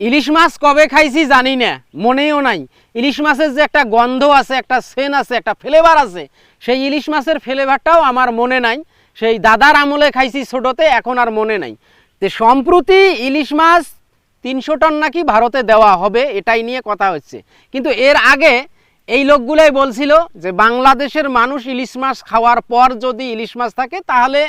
ইলিশ মাছ কবে খাইছি জানি না, মনেও নাই। ইলিশ মাছের যে একটা গন্ধ আছে, একটা সেন আছে, একটা ফ্লেভার আছে, সেই ইলিশ মাছের ফ্লেভারটাও আমার মনে নাই। সেই দাদার আমলে খাইছি ছোটোতে, এখন আর মনে নাই। তো সম্প্রতি ইলিশ মাছ তিনশো টন নাকি ভারতে দেওয়া হবে, এটাই নিয়ে কথা হচ্ছে। কিন্তু এর আগে এই লোকগুলাই বলছিল যে বাংলাদেশের মানুষ ইলিশ মাছ খাওয়ার পর যদি ইলিশ মাছ থাকে, তাহলে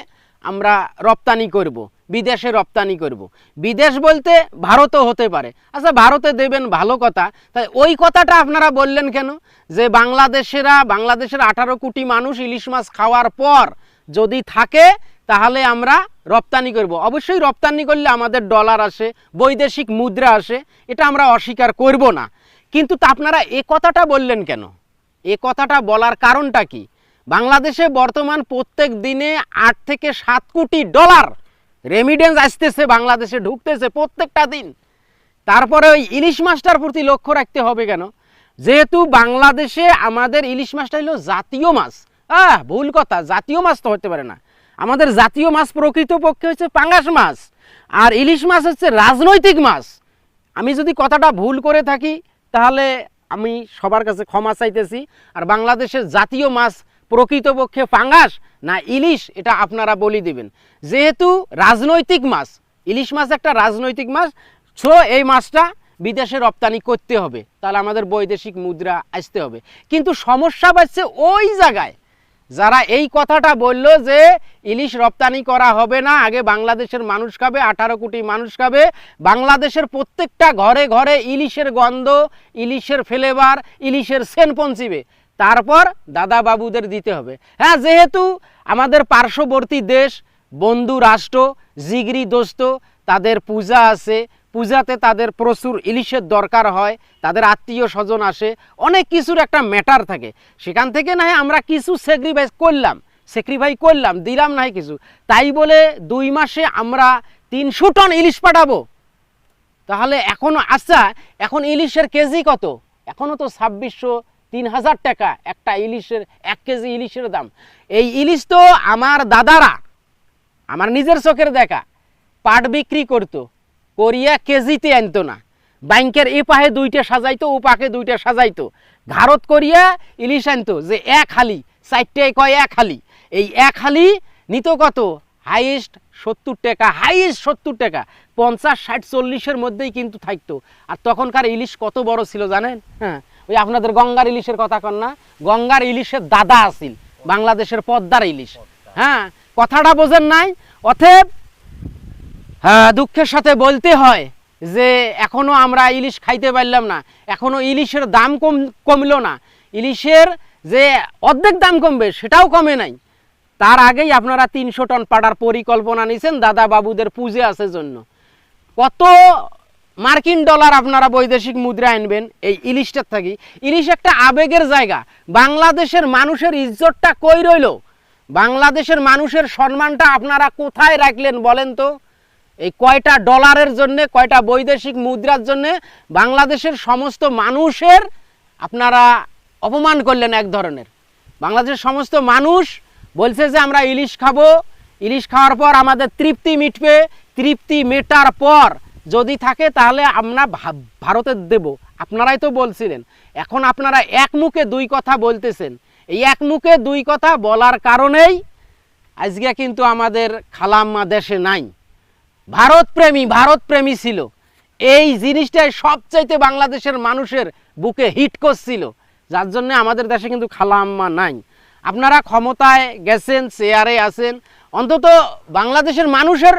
আমরা রপ্তানি করব। বিদেশে রপ্তানি করব। বিদেশ বলতে ভারতও হতে পারে। আচ্ছা ভারতে দেবেন ভালো কথা। তাই ওই কথাটা আপনারা বললেন কেন? যে বাংলাদেশেরা, বাংলাদেশের আঠারো কোটি মানুষ ইলিশ মাছ খাওয়ার পর যদি থাকে, তাহলে আমরা রপ্তানি করব। অবশ্যই রপ্তানি করলে আমাদের ডলার আসে, বৈদেশিক মুদ্রা আসে, এটা আমরা অস্বীকার করব না। কিন্তু তা আপনারা এ কথাটা বললেন কেন? এ কথাটা বলার কারণটা কি? বাংলাদেশে বর্তমান প্রত্যেক দিনে আট থেকে সাত কোটি ডলার রেমিডেন্স আসতেছে, বাংলাদেশে ঢুকতেছে প্রত্যেকটা দিন। তারপরে ওই ইলিশ মাছটার প্রতি লক্ষ্য রাখতে হবে কেন? যেহেতু বাংলাদেশে আমাদের ইলিশ মাছটা হলো জাতীয় মাছ। আহ, ভুল কথা, জাতীয় মাছ তো হতে পারে না। আমাদের জাতীয় মাছ প্রকৃতপক্ষে হচ্ছে পাঙ্গাস মাছ। আর ইলিশ মাছ হচ্ছে রাজনৈতিক মাছ। আমি যদি কথাটা ভুল করে থাকি, তাহলে আমি সবার কাছে ক্ষমা চাইতেছি। আর বাংলাদেশের জাতীয় মাছ প্রকৃতপক্ষে পাঙ্গাস না ইলিশ, এটা আপনারা বলি দিবেন। যেহেতু রাজনৈতিক মাছ, ইলিশ মাছ একটা রাজনৈতিক মাছ সো এই মাছটা বিদেশে রপ্তানি করতে হবে। তাহলে আমাদের বৈদেশিক মুদ্রা আসতে হবে। কিন্তু সমস্যা পাচ্ছে ওই জায়গায়। যারা এই কথাটা বলল যে ইলিশ রপ্তানি করা হবে না, আগে বাংলাদেশের মানুষ খাবে, আঠারো কোটি মানুষ খাবে, বাংলাদেশের প্রত্যেকটা ঘরে ঘরে ইলিশের গন্ধ, ইলিশের ফ্লেভার ইলিশের সেন পঞ্চিবে তারপর দাদা বাবুদের দিতে হবে। হ্যাঁ যেহেতু আমাদের পার্শ্ববর্তী দেশ, বন্ধু রাষ্ট্র, জিগরি দোস্ত, তাদের পূজা আছে, পূজাতে তাদের প্রচুর ইলিশের দরকার হয়, তাদের আত্মীয় স্বজন আসে, অনেক কিছুর একটা ম্যাটার থাকে। সেখান থেকে না আমরা কিছু স্যাক্রিফাইস করলাম স্যাক্রিফাই করলাম, দিলাম না কিছু। তাই বলে দুই মাসে আমরা তিনশো টন ইলিশ পাঠাবো। তাহলে এখনও আচ্ছা এখন ইলিশের কেজি কত? এখনও তো ছাব্বিশশো তিন হাজার টাকা, একটা ইলিশের, এক কেজি ইলিশের দাম। এই ইলিশ তো আমার দাদারা, আমার নিজের চোখের দেখা, পাট বিক্রি করতো, করিয়া কেজিতে আনতো না। ব্যাংকের এ পাহে দুইটা সাজাইতো, ও পাকে দুইটা সাজাইতো। ঘারত করিয়া ইলিশ আনতো, যে এক হালি, চারটে কয় এক হালি। এই এক হালি নিত কত? হাইয়েস্ট সত্তর টাকা, হাইয়েস্ট সত্তর টাকা। পঞ্চাশ, ষাট, চল্লিশের মধ্যেই কিন্তু থাকতো। আর তখনকার ইলিশ কত বড় ছিল জানেন? হ্যাঁ ওই আপনাদের গঙ্গার ইলিশের কথা কন না, গঙ্গার ইলিশের দাদা আসিল বাংলাদেশের পদ্মার ইলিশ। হ্যাঁ কথাটা বোঝেন নাই অথব হ্যাঁ দুঃখের সাথে বলতে হয় যে এখনও আমরা ইলিশ খাইতে পারলাম না, এখনও ইলিশের দাম কম, কমল না। ইলিশের যে অর্ধেক দাম কমবে সেটাও কমে নাই। তার আগেই আপনারা তিনশো টন পাড়ার পরিকল্পনা নিয়েছেন দাদা বাবুদের পুজো আছে জন্য। কত মার্কিন ডলার আপনারা বৈদেশিক মুদ্রা আনবেন, এই ইলিশটার থাকি। ইলিশ একটা আবেগের জায়গা। বাংলাদেশের মানুষের ইজ্জতটা কই রইল? বাংলাদেশের মানুষের সম্মানটা আপনারা কোথায় রাখলেন বলেন তো? এই কয়টা ডলারের জন্যে, কয়টা বৈদেশিক মুদ্রার জন্যে বাংলাদেশের সমস্ত মানুষের আপনারা অপমান করলেন এক ধরনের। বাংলাদেশের সমস্ত মানুষ বলছে যে, আমরা ইলিশ খাব। ইলিশ খাওয়ার পর আমাদের তৃপ্তি মিটবে। তৃপ্তি মেটার পর যদি থাকে তাহলে আমরা ভা- ভারতে দেব। আপনারাই তো বলছিলেন। এখন আপনারা এক মুখে দুই কথা বলতেছেন। এই এক মুখে দুই কথা বলার কারণেই আজকে কিন্তু আমাদের খালাম্মা দেশে নাই। ভারত প্রেমী ভারত প্রেমী ছিল। এই জিনিসটাই সবচাইতে বাংলাদেশের মানুষের বুকে হিট করছিল। যার জন্য আমাদের দেশে কিন্তু খালাম্মা নাই। আপনারা ক্ষমতায় গেছেন চেয়ারে আছেন। অন্তত বাংলাদেশের মানুষের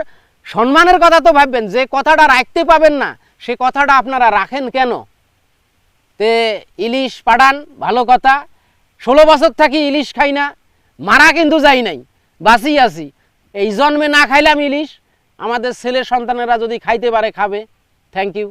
সম্মানের কথা তো ভাববেন, যে কথাটা রাখতে পাবেন না, সে কথাটা আপনারা রাখেন কেন? তে ইলিশ পাঠান ভালো কথা, ষোলো বছর থাকি ইলিশ খাই না, মারা কিন্তু যাই নাই, বাঁচি আছি। এই জন্মে না খাইলাম ইলিশ, আমাদের ছেলে সন্তানেরা যদি খাইতে পারে, খাবে। Thank you